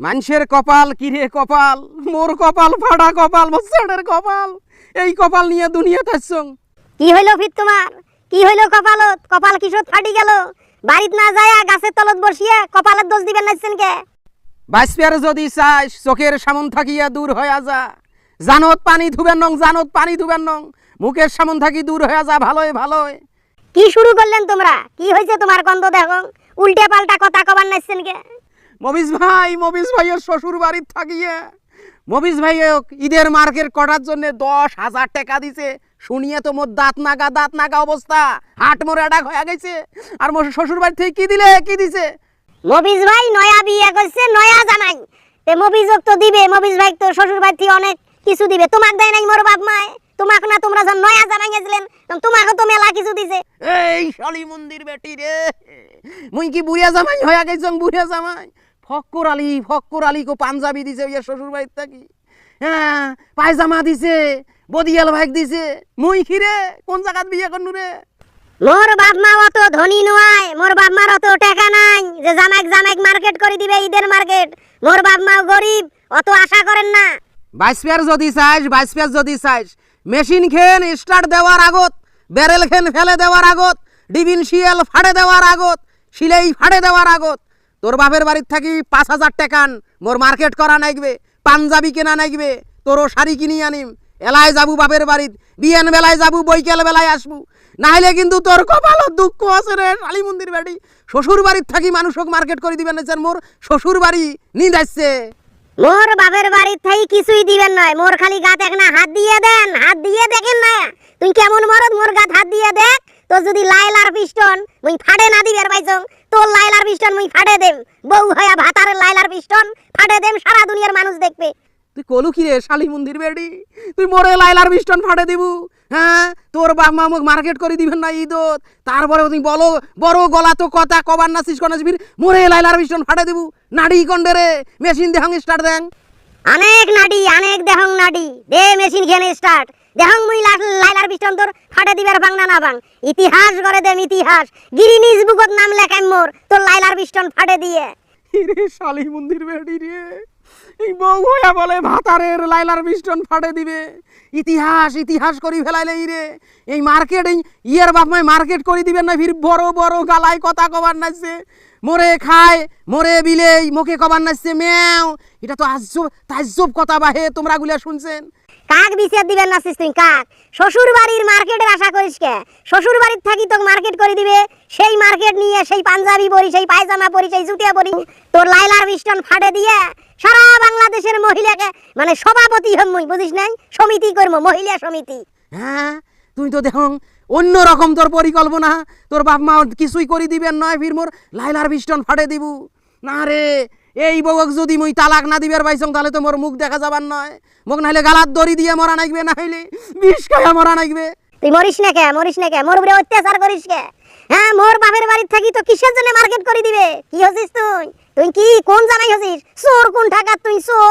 মানুষের কপাল কিরে কপাল? মোর কপাল ফাটা কপাল মোর কপাল। এই কপাল নিয়ে দুনিয়াতে আসছং কি হইল ফির তোমার? কি হইল কপালত? কপাল কিশোর ফাটি গেল? বাড়িত না যায় গাছের তলত বসিয়ে কপালের দোষ দিবেন নাইছেন কে? বাইসপের যদি চাস চোখের সামন থাকিয়া দূর হয়ে যা। জানত পানি ধুবেন নং জানত পানি ধুবেন নং। মুখের সামন থাকি দূর হয়ে যা ভালোই ভালোই কি শুরু করলেন তোমরা? কি হয়েছে তোমার গন্ধ দেখো? উল্টে পাল্টা কথা কবার নাইছেন কে? মবিস ভাই মবিস ভাইয়ের শ্বশুর বাড়ির থাকিয়ে। মবিস ভাই ঈদের মার্কেট করার জন্য দশ হাজার টাকা দিছে। শুনিয়ে তো মোর দাঁত নাগা দাঁত নাগা অবস্থা। হাট মোর অ্যাটাক হয়ে গেছে। আর মোর শ্বশুর বাড়ি থেকে কি দিলে কি দিছে? মবিজ ভাই নয়া বিয়ে করছে নয়া জামাই। তে মবিজক তো দিবে মবিজ ভাই তো শ্বশুর বাড়ি থেকে অনেক কিছু দিবে। তোমাক দেয় নাই মোর বাপ মায়। তোমাক না তোমরা যখন নয়া জামাই গেছিলেন তোমাকে তো মেলা কিছু দিছে। এই শালি মন্দির বেটি রে। মুই কি বুড়িয়া জামাই হয়ে গেছং বুড়িয়া জামাই? ফক্কর আলী ফক্কর আলী কো পাঞ্জাবি দিছে ওই শ্বশুর বাড়ির থাকি। হ্যাঁ পায়জামা দিছে বদিয়াল ভাইক দিছে। মুই খিরে কোন জায়গাত বিয়ে করনু রে? মোর বাপ মা অত ধনী নয় মোর বাপ মার অত টাকা নাই যে জামাইক জামাইক মার্কেট করে দিবে ঈদের মার্কেট। মোর বাপ মাও গরিব অত আশা করেন না। বাইশ পেয়ার যদি চাইস বাইশ পেয়ার যদি চাইস মেশিন খেন স্টার্ট দেওয়ার আগত ব্যারেল খেন ফেলে দেওয়ার আগত ডিবিন শিয়াল ফাড়ে দেওয়ার আগত সিলেই ফাড়ে দেওয়ার আগত তোর বাপের বাড়ির থাকি পাঁচ হাজার টাকান মোর মার্কেট করা নাইগবে, পাঞ্জাবি কেনা নাইগবে, তোরও শাড়ি কিনি আনিম। এলায় যাবু বাপের বাড়িত বিয়ান বেলায় যাবু, বৈকাল বেলায় আসবু। নাহলে কিন্তু তোর কপালত দুঃখ আছে রে, শালি মন্দির বাড়ি শ্বশুর বাড়ির থাকি মানুষক মার্কেট করে দিবেন না মোর শ্বশুর বাড়ি নিদ আসছে। মোর বাপের বাড়ির থেকে কিছুই দিবেন নয়, মোর খালি গাত এক না, হাত দিয়ে দেন, হাত দিয়ে দেখেন না তুই কেমন মরদ, মোর গাত হাত দিয়ে দেখ। তোর যদি লাইলার পিস্টন মুই ফাড়ে না দিবের পাইছং তোর লাইলার পিস্টন মুই ফাড়ে দেম। বউ হয়া ভাতারের লাইলার পিস্টন ফাড়ে দেম, সারা দুনিয়ার মানুষ দেখবে। তুই কলু কি রে, শালি মন্দির বেড়ি? তুই মোরে লাইলার মিষ্টন ফাটে দিবু? হ্যাঁ? তোর বাপ মা মুখ মার্কেট করে দিবেন না ঈদত। তারপরে তুই বলো, বড় গলা তো কথা কবার না, সিস কনাস মোরে লাইলার মিষ্টন ফাটে দিবু। নাড়ি কন্ডে রে, মেশিন দেহং, স্টার্ট দেন অনেক নাডি অনেক দেহং নাডি। দে মেশিন খেনে স্টার্ট। দেহং মুই লাইলার পিস্টন তোর ফাটে দিবার ভাঙ না না ভাঙ ইতিহাস করে দেম ইতিহাস। গিরিনিজ বুকত নাম লেখাই মোর। তোর লাইলার পিস্টন ফাটে দিয়ে। রে শালি মন্দির বেড়ি রে। এই বউ হইয়া বলে, ভাতারের লাইলার মিষ্টন ফাটে দিবে। ইতিহাস ইতিহাস করি ফেলাইলে এই রে। এই মার্কেট, ইয়ের বাপ মায় মার্কেট করে দিবেন না ফির বড় বড় গালায় কথা কবার নাচছে মোরে খায় মোরে বিলেই মুখে কবার নাচছে ম্যাও এটা তো আজব তাজ্জব কথা বাহে তোমরা গুলা শুনছেন? কাক বিচার দিবেন না তুই কাক? শ্বশুর বাড়ির মার্কেটের আশা করিস কে? শ্বশুর বাড়ির থাকি তোকে মার্কেট করে দিবে। সেই মার্কেট নিয়ে সেই পাঞ্জাবি পরি সেই পায়জামা পরি সেই জুতিয়া পরি তোর লাইলার মিষ্টন ফাটে দিয়ে সারা বাংলাদেশের মহিলাকে মানে সভাপতি হম বুঝিস নাই? সমিতি করব মহিলা সমিতি। হ্যাঁ তুই তো দেখো অন্য রকম তোর পরিকল্পনা। তোর বাপ মা কিছুই করে দিবেন নয় ফির মোর। লাইলার বিষ্টন ফাটে দিব। না রে, এই বউক যদি মুই তালাক না দিবার পাইছং, তাহলে তো মোর মুখ দেখা যাবার নয়। মুখ নাহলে গালাত দড়ি দিয়ে মরা নাইবে না হইলে বিষ খাইয়া মরা নাইবে তুই মরিস না কে? মরিস না কে? মোর উপরে অত্যাচার করিস কে? হ্যাঁ মোর বাপের বাড়ির থাকি তো কিসের জন্য মার্কেট করে দিবে? কি হছিস তুই? তুই কি, কোন জানাই হছিস চোর কোন ঠাকার তুই? চোর।